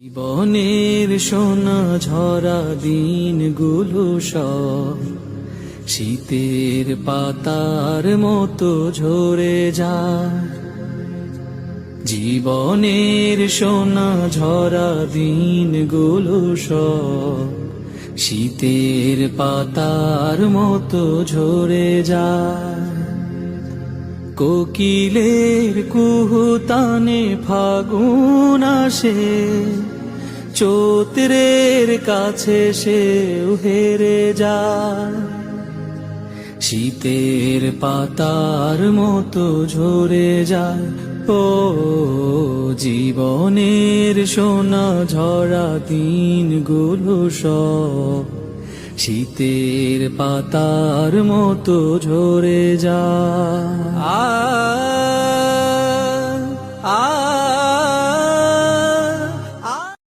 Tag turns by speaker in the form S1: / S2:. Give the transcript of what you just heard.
S1: জীবনের সোনা ঝরা দিনগুলো সব শীতের পাতার মতো ঝরে যায়। জীবনের সোনা ঝরা দিনগুলো সব শীতের পাতার মতো ঝরে যায়। কোকিলের কুহুতানে ফাগুন আসে, চোত্রের কাছে সে হেরে যায়। শীতের পাতার মতো ঝরে যায়, ও জীবনের সোনা ঝরা দিনগুলো সব। শীতের পাতার মতো ঝরে আ আ